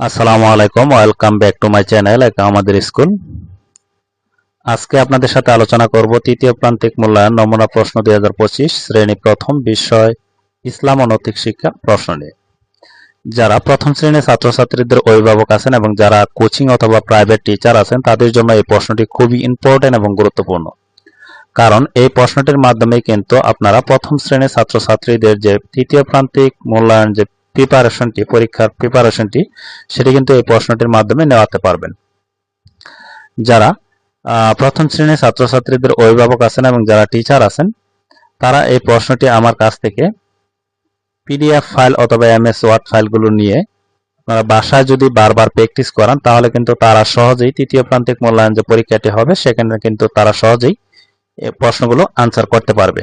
আসসালামু আলাইকুম, welcome back to my channel একা আমাদের স্কুল। আজকে আপনাদের সাথে আলোচনা করব তৃতীয় প্রান্তিক মূল্যায়ন, নমুনা প্রশ্ন দুই হাজার পঁচিশ, শ্রেণি প্রথম বিষয়, ইসলাম ও নৈতিক শিক্ষা প্রশ্ন নিয়ে। যারা প্রথম শ্রেণির ছাত্রছাত্রীদের অভিভাবক আছেন এবং যারা কোচিং অথবা প্রাইভেট টিচার আছেন, তাদের জন্য এই প্রশ্নটি খুবই ইম্পর্টেন্ট এবং গুরুত্বপূর্ণ। কারণ এই প্রশ্নটির মাধ্যমে কিন্তু আপনারা প্রথম শ্রেণির ছাত্রছাত্রীদের যে তৃতীয় প্রান্তিক মূল্যায়ন যে প্রিপারেশনটি পরীক্ষার প্রিপারেশনটি সেটি কিন্তু এই প্রশ্নটির মাধ্যমে নেওয়াতে পারবেন। যারা প্রথম শ্রেণির ছাত্রছাত্রীদের অভিভাবক আছেন এবং যারা টিচার আছেন, তারা এই প্রশ্নটি আমার কাছ থেকে পিডিএফ ফাইল অথবা এম এস ওয়ার্ড ফাইলগুলো নিয়ে আপনারা বাসায় যদি বারবার প্র্যাকটিস করান, তাহলে কিন্তু তারা সহজেই তৃতীয় প্রান্তিক মূল্যায়ন যে পরীক্ষাটি হবে, সেখানে কিন্তু তারা সহজেই প্রশ্নগুলো আনসার করতে পারবে।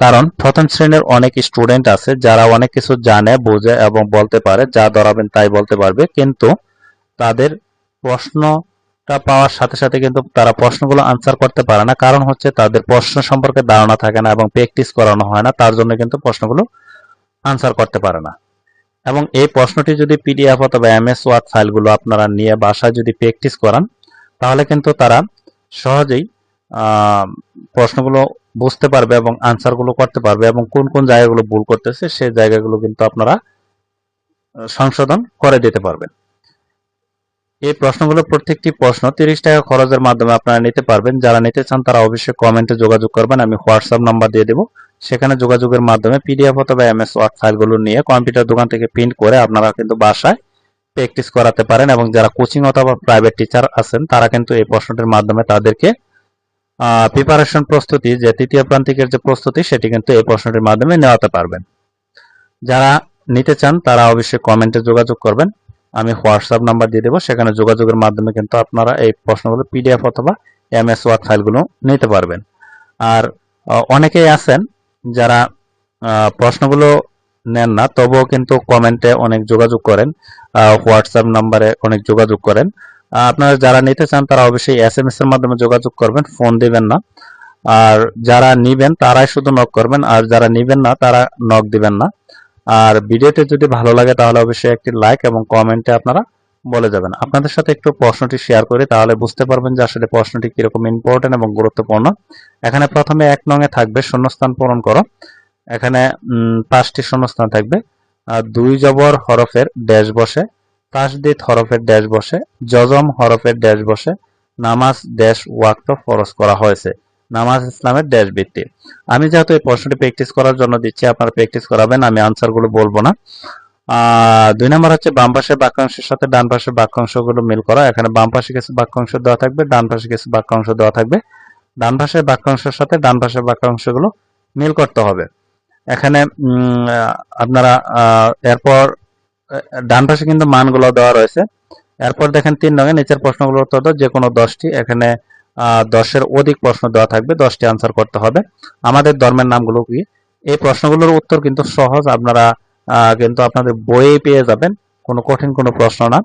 কারণ প্রথম শ্রেণির অনেক স্টুডেন্ট আছে যারা অনেক কিছু জানে, বোঝে এবং বলতে পারে, যা ধরাবেন তাই বলতে পারবে। কিন্তু তাদের প্রশ্নটা পাওয়ার সাথে সাথে কিন্তু তারা প্রশ্নগুলো আনসার করতে পারে না। কারণ হচ্ছে তাদের প্রশ্ন সম্পর্কে ধারণা থাকে না এবং প্র্যাকটিস করানো হয় না, তার জন্য কিন্তু প্রশ্নগুলো আনসার করতে পারে না। এবং এই প্রশ্নটি যদি পিডিএফ অথবা এমএস ওয়ার্ড ফাইলগুলো আপনারা নিয়ে বাসায় যদি প্র্যাকটিস করান, তাহলে কিন্তু তারা সহজেই প্রশ্নগুলো বুঝতে পারবে এবং আনসারগুলো করতে পারবে এবং কোন কোন জায়গাগুলো ভুল করতেছে, সেই জায়গাগুলো কিন্তু আপনারা সংশোধন করে দিতে পারবেন। এই প্রশ্নগুলো প্রত্যেকটি প্রশ্ন তিরিশ টাকা খরচের মাধ্যমে আপনারা নিতে পারবেন। যারা নিতে চান তারা অবশ্যই কমেন্টে যোগাযোগ করবেন, আমি হোয়াটসঅ্যাপ নাম্বার দিয়ে দেবো। সেখানে যোগাযোগের মাধ্যমে পিডিএফ অথবা এমএস ওয়ার্ড ফাইলগুলো নিয়ে কম্পিউটার দোকান থেকে প্রিন্ট করে আপনারা কিন্তু বাসায় প্র্যাকটিস করাতে পারেন এবং যারা কোচিং অথবা প্রাইভেট টিচার আছেন, তারা কিন্তু এই প্রশ্নটির মাধ্যমে তাদেরকে প্রিপারেশন প্রস্তুতি, যে তৃতীয় প্রান্তিকের যে প্রস্তুতি, সেটি কিন্তু এই প্রশ্নটির মাধ্যমে নেওয়াতে পারবেন। যারা নিতে চান, তারা অবশ্যই কমেন্টে যোগাযোগ করবেন। আমি হোয়াটসঅ্যাপ নাম্বার দিয়ে দেবো, সেখানে যোগাযোগের মাধ্যমে কিন্তু আপনারা এই প্রশ্নগুলো পিডিএফ অথবা এমএস ওয়ার্ড ফাইলগুলো নিতে পারবেন। আর অনেকেই আছেন যারা প্রশ্নগুলো নেন না, তবুও কিন্তু কমেন্টে অনেক যোগাযোগ করেন। হোয়াটসঅ্যাপ নাম্বারে অনেক যোগাযোগ করেন। আপনারা যারা নিতে চান, তারা অবশ্যই এস এম এস এর মাধ্যমে যোগাযোগ করবেন, ফোন দিবেন না। আর যারা নিবেন, তারাই শুধু নক করবেন, আর যারা নিবেন না, তারা নক দিবেন না। আর ভিডিওটি যদি ভালো লাগে, তাহলে অবশ্যই একটি লাইক এবং কমেন্টে আপনারা বলে যাবেন। আপনাদের সাথে একটু প্রশ্নটি শেয়ার করি, তাহলে বুঝতে পারবেন যে আসলে প্রশ্নটি কীরকম ইম্পর্টেন্ট এবং গুরুত্বপূর্ণ। এখানে প্রথমে এক নঙে থাকবে, শূন্যস্থান পূরণ করো। এখানে পাঁচটি শূন্যস্থান থাকবে। আর দুই জবর হরফের ড্যাশ বসে। তাসদিদ হরফের ড্যাশ বসে জজম হরফের ড্যাশ বসে, নামাজ ড্যাশ ওয়াক্ত ফরজ করা হয়েছে। নামাজ ইসলামের ড্যাশ ভিত্তি। আমি যেহেতু এই প্রশ্নটি প্র্যাকটিস করার জন্য দিচ্ছি, আপনারা প্র্যাকটিস করাবেন, আমি আনসারগুলো বলব না। দুই নম্বর হচ্ছে বাম পাশের বাক্যাংশের সাথে ডান পাশের বাক্যাংশগুলো মিল করা। এখানে বাম পাশে কিছু বাক্যাংশ দেওয়া থাকবে, ডান পাশে কিছু বাক্যাংশ দেওয়া থাকবে। ডান পাশের বাক্যাংশের সাথে ডান পাশের বাক্যাংশগুলো মিল করতে হবে। এখানে আপনারা এরপর ডান পাশে কিন্তু মানগুলো দেওয়া রয়েছে। এরপর দেখেন তিন রঙে নিচের প্রশ্নগুলোর উত্তর যে কোনো দশটি। এখানে দশের অধিক প্রশ্ন দেওয়া থাকবে, দশটি আনসার করতে হবে। আমাদের ধর্মের নামগুলো কি? এই প্রশ্নগুলোর উত্তর কিন্তু সহজ, আপনারা কিন্তু আপনাদের বইয়ে পেয়ে যাবেন। কোনো কঠিন কোনো প্রশ্ন না।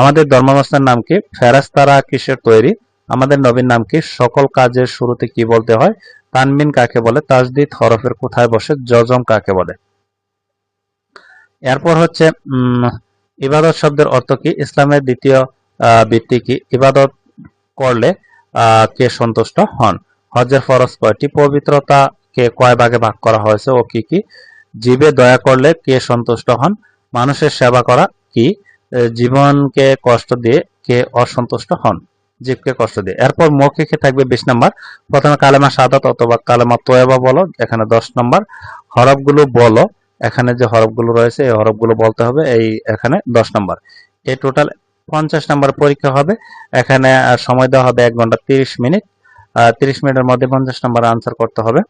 আমাদের ধর্মাবস্থার নাম কি? ফেরাস্তারা কিসের তৈরি? আমাদের নবীর নাম কি? সকল কাজের শুরুতে কি বলতে হয়? তানবিন কাকে বলে? তাজদিদ হরফের কোথায় বসে? জজম কাকে বলে? এরপর হচ্ছে ইবাদত শব্দের অর্থ কি? ইসলামের দ্বিতীয় ভিত্তি কি? ইবাদত করলে কে সন্তুষ্ট হন? হজের ফরজ কয়টি? পবিত্রতা কে কয় ভাগে ভাগ করা হয়েছে ও কি কি? জীবে দয়া করলে কে সন্তুষ্ট হন? মানুষের সেবা করা কি? জীবনকে কষ্ট দিয়ে কে অসন্তুষ্ট হন? জীবকে কষ্ট দিয়ে। এরপর মৌখিকে থাকবে বিশ নাম্বার। প্রথমে কালেমা সাদাত অথবা কালেমা তোয়েবা বলো, এখানে দশ নাম্বার। হরফগুলো বলো এখানে যে হরফগুলো রয়েছে, এই হরফগুলো বলতে হবে এই এখানে দশ নম্বর। এই টোটাল পঞ্চাশ নম্বর পরীক্ষা হবে। এখানে সময় দেওয়া হবে এক ঘণ্টা তিরিশ মিনিট। তিরিশ মিনিটের মধ্যে পঞ্চাশ নম্বর আনসার করতে হবে।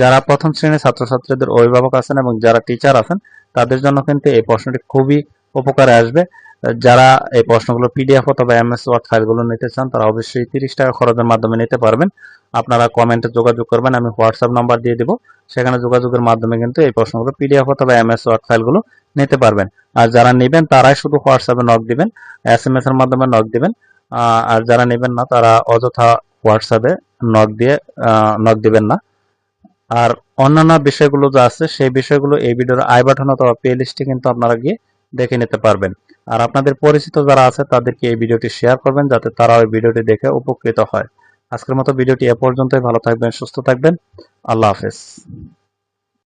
যারা প্রথম শ্রেণির ছাত্রছাত্রীদের অভিভাবক আছেন এবং যারা টিচার আছেন, তাদের জন্য কিন্তু এই প্রশ্নটি খুবই উপকারে আসবে। যারা এই প্রশ্নগুলো পিডিএফ অথবা এমএস ওয়ার্ড ফাইলগুলো নিতে চান, তারা অবশ্যই তিরিশ টাকা খরচের মাধ্যমে নিতে পারবেন। আপনারা কমেন্টে যোগাযোগ করবেন, আমি হোয়াটসঅ্যাপ নাম্বার দিয়ে দেবো। সেখানে যোগাযোগের মাধ্যমে কিন্তু এই প্রশ্নগুলো পিডিএফ অথবা এমএস ওয়ার্ড ফাইলগুলো নিতে পারবেন। আর যারা নেবেন, তারাই শুধু হোয়াটসঅ্যাপে নক দিবেন এস এম এস এর মাধ্যমে নক দিবেন। আর যারা নেবেন না, তারা অযথা হোয়াটসঅ্যাপে নক দিয়ে নক দিবেন না। আর অন্যান্য বিষয়গুলো যা আছে, সেই বিষয়গুলো এই ভিডিওর আই বাটন অথবা প্লে লিস্টে কিন্তু আপনারা গিয়ে দেখে নিতে পারবেন। আর আপনাদের পরিচিত যারা আছে, তাদেরকে এই ভিডিওটি শেয়ার করবেন যাতে তারা ওই ভিডিওটি দেখে উপকৃত হয়। আজকের মতো ভিডিওটি এ পর্যন্তই। ভালো থাকবেন, সুস্থ থাকবেন। আল্লাহ হাফেজ।